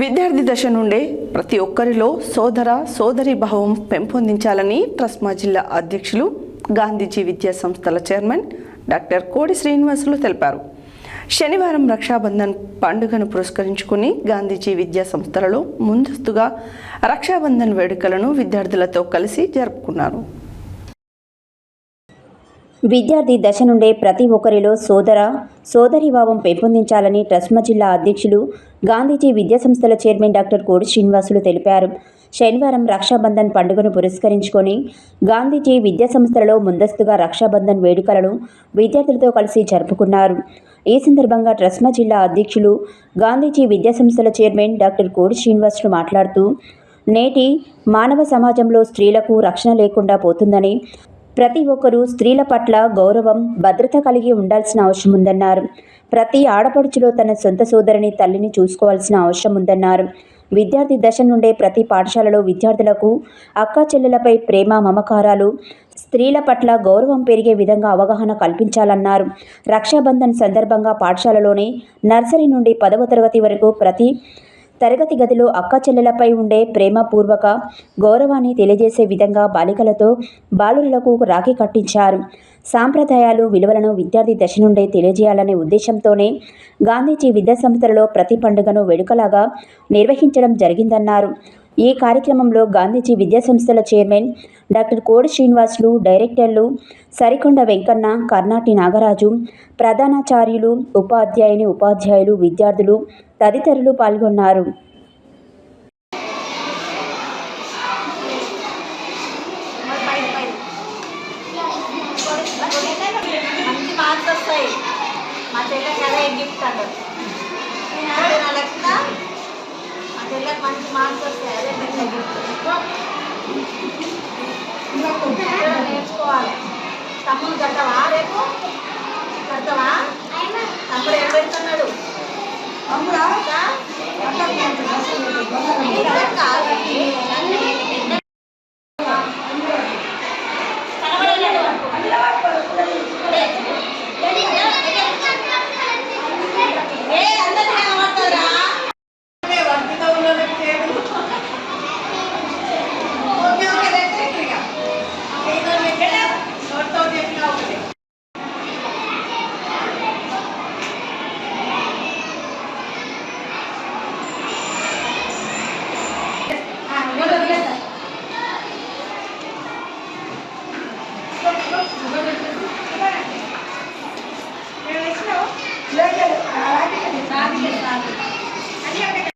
విద్యార్థి దశ నుండే ప్రతి ఒక్కరిలో సోదర సోదరి భావం పెంపొందించాలని ట్రస్మా జిల్లా అధ్యక్షులు గాంధీజీ విద్యా సంస్థల చైర్మన్ డాక్టర్ కోడి శ్రీనివాసులు తెలిపారు. శనివారం రక్షాబంధన్ పండుగను పురస్కరించుకుని గాంధీజీ విద్యా సంస్థలలో ముందస్తుగా రక్షాబంధన్ వేడుకలను విద్యార్థులతో కలిసి జరుపుకున్నారు. విద్యార్థి దశ నుండే ప్రతి ఒక్కరిలో సోదర సోదరీభావం పెంపొందించాలని ట్రస్మా జిల్లా అధ్యక్షులు గాంధీజీ విద్యాసంస్థల చైర్మన్ డాక్టర్ కోడి శ్రీనివాసులు తెలిపారు. శనివారం రక్షాబంధన్ పండుగను పురస్కరించుకొని గాంధీజీ విద్యాసంస్థలలో ముందస్తుగా రక్షాబంధన్ వేడుకలను విద్యార్థులతో కలిసి జరుపుకున్నారు. ఈ సందర్భంగా ట్రస్మా జిల్లా అధ్యక్షులు గాంధీజీ విద్యాసంస్థల చైర్మన్ డాక్టర్ కోడి శ్రీనివాసులు మాట్లాడుతూ నేటి మానవ సమాజంలో స్త్రీలకు రక్షణ లేకుండా పోతుందని ప్రతి ఒక్కరూ స్త్రీల పట్ల గౌరవం భద్రత కలిగి ఉండాల్సిన అవసరం ఉందన్నారు. ప్రతి ఆడపడుచులో తన సొంత సోదరిని తల్లిని చూసుకోవాల్సిన అవసరం ఉందన్నారు. విద్యార్థి దశ నుండే ప్రతి పాఠశాలలో విద్యార్థులకు అక్క చెల్లెలపై ప్రేమ మమకారాలు స్త్రీల పట్ల గౌరవం పెరిగే విధంగా అవగాహన కల్పించాలన్నారు. రక్షాబంధన్ సందర్భంగా పాఠశాలలోనే నర్సరీ నుండి పదవ తరగతి వరకు ప్రతి తరగతి గదిలో అక్క చెల్లెలపై ఉండే ప్రేమపూర్వక గౌరవాన్ని తెలియజేసే విధంగా బాలికలతో బాలులకు రాఖీ కట్టించారు. సాంప్రదాయాలు విలువలను విద్యార్థి దశ నుండే తెలియజేయాలనే ఉద్దేశంతోనే గాంధీజీ విద్యా సంస్థలలో ప్రతి పండుగను వేడుకలాగా నిర్వహించడం జరిగిందన్నారు. ఈ కార్యక్రమంలో గాంధీజీ విద్యాసంస్థల చైర్మన్ డాక్టర్ కోడి శ్రీనివాసులు డైరెక్టర్లు సరికొండ వెంకన్న కర్ణాటి నాగరాజు ప్రధానాచార్యులు ఉపాధ్యాయుని ఉపాధ్యాయులు విద్యార్థులు తదితరులు పాల్గొన్నారు. మా చెల్లె కదా గిఫ్ట్ నేర్చుకోవాలి. తమ్ముడు గట్టవా రేపు?